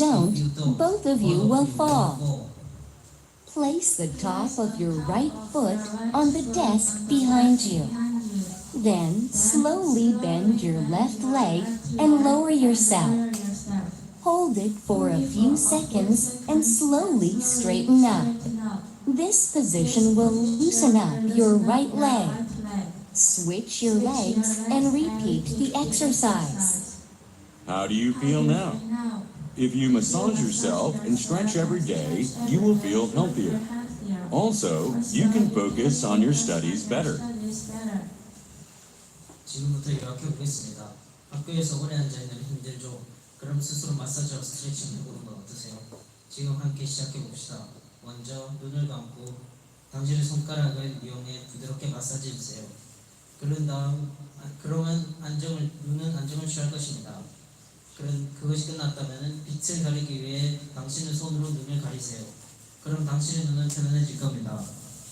don't, If you don't, both of you will of you fall. fall. Place the top of your right foot on the desk behind you. Then slowly bend your left leg and lower yourself. Hold it for a few seconds and slowly straighten up. This position will loosen up your right leg. Switch your legs and repeat the exercise. How do you feel now? If you massage yourself and stretch every day, you will feel healthier. Also, you can focus on your studies better. 지금부터 요약해 보겠습니다. 학교에서 오래 앉아 있는 힘들죠. 그럼 스스로 마사지와 스트레칭 해보는 건 어떠세요? 지금 함께 시작해 봅시다. 먼저 눈을 감고 당신의 손가락을 이용해 부드럽게 마사지해 주세요. 그런 다음 아, 그러면 안정을 눈은 안정을 취할 것입니다. 그것이 끝났다면 빛을 가리기 위해 당신의 손으로 눈을 가리세요. 그럼 당신의 눈은 편안해질 겁니다.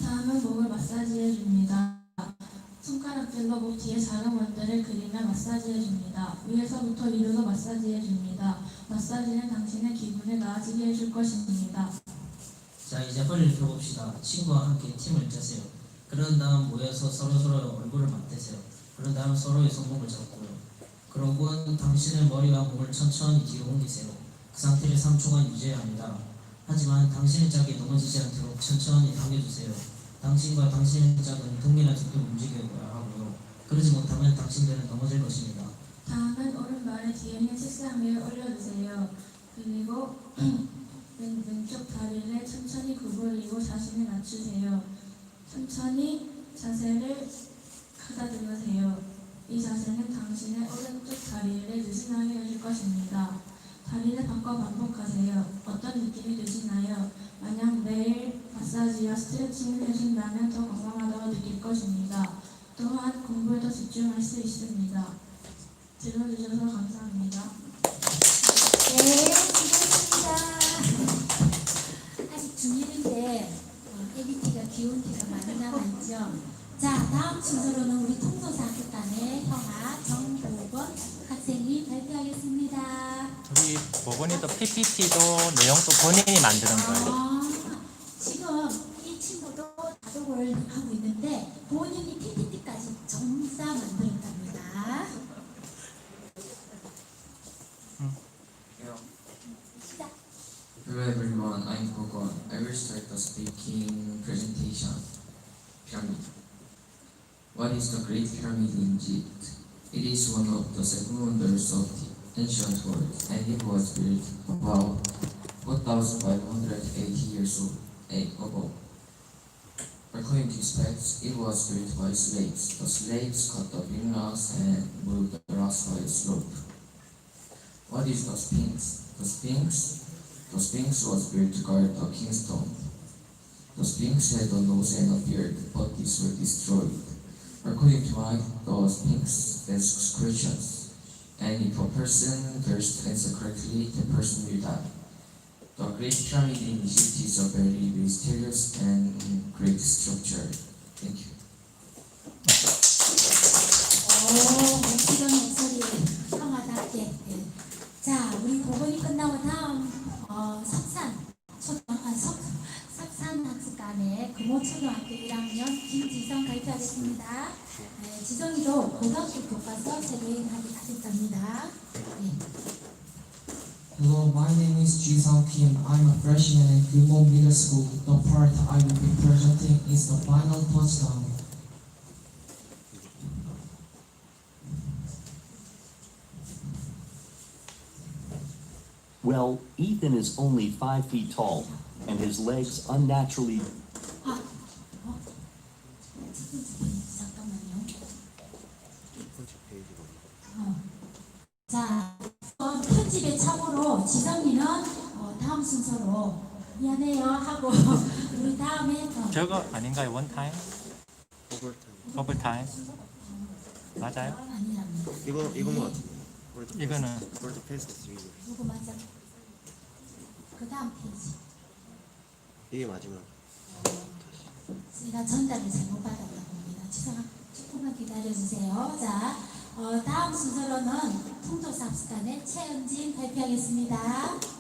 다음은 목을 마사지해 줍니다. 손가락들로 목 뒤에 작은 원들을 그리며 마사지해 줍니다. 위에서부터 위로도 마사지해 줍니다. 마사지는 당신의 기분을 나아지게 해줄 것입니다. 자 이제 허리를 펴봅시다. 친구와 함께 팀을 짜세요. 그런 다음 모여서 서로 서로 얼굴을 맞대세요. 그런 다음 서로의 손목을 잡고요. 그러고 당신의 머리와 몸을 천천히 뒤로 옮기세요. 그 상태를 3초간 유지해야 합니다. 하지만 당신의 짝이 넘어지지 않도록 천천히 당겨주세요. 당신과 당신의 짝은 동일한 속도로 움직여야 하고요. 그러지 못하면 당신들은 넘어질 것입니다. 다음은 오른발을 뒤에 있는 책상 위에 올려주세요. 그리고 왼, 왼쪽 다리를 천천히 구부리고 자신을 낮추세요. 천천히 자세를 가다듬으세요. 이 자세는 당신의 오른쪽 다리를 느슨하게 해줄 것입니다. 다리를 바꿔 반복하세요. 드시나요? 만약 매일 마사지와 스트레칭을 해준다면 더 건강하다고 느낄 것입니다. 또한 공부에 더 집중할 수 있습니다. 들어주셔서 감사합니다. 네, 수고하셨습니다. 아직 중1인데 어, ABT가 기운 티가 많이 남아있죠. 자, 다음 순서로는 우리 통도사 학교단의 형아 정보건 학생이 발표하겠습니다. 보건이도 PPT도 내용도 본인이 만드는 거예요. 아, 지금 이 친구도 작업을 하고 있는데 본인이 PPT까지 정사 만들었답니다. 시작. Hello everyone, I'm Gogon. I will start the speaking presentation. Pyramid. What is the Great Pyramid in Egypt? It is one of the seven wonders of the ancient world, and it was built about 1,580 years eh, ago. According to specs, it was built by slaves. The slaves cut the big and moved the rocks by a slope. What is the Sphinx? The Sphinx the Sphinx was built to guard the king's tomb. The Sphinx had a nose and a beard, but these were destroyed. According to Mike, the Sphinx asks questions, and if a person to answer correctly, the person will die. The Great Pyramid in Egypt is a very mysterious and great structure. Thank you. 오, 석산 학습관의 금호초등학교 1학년 김지성 발표하겠습니다. 네, 지성이도 고등학교 교과서 세계인하기 하겠답니다. 네. Hello, my name is Jisung Kim. I'm a freshman at Gumo Middle School. The part I will be presenting is the final touchdown. Well, Ethan is only five feet tall, and his legs unnaturally 아, 어? 잠깐만요. 어. 자, 어, 편집의 참고로 지성이는 어, 다음 순서로 미안해요 하고 우리 다음에 어, 저거 아닌가요? 원 타임? 오버타임? 맞아요? 아니랍니다. 이거 이거만 같아. 이거는 월드 패스트 3. 누구 맞아? 그 다음 페이지. 이게 마지막. 제가 전달을 잘못 받았다 봅니다. 지성아, 조금만 기다려주세요. 자, 어, 다음 순서로는 학습단의 최은진 발표하겠습니다.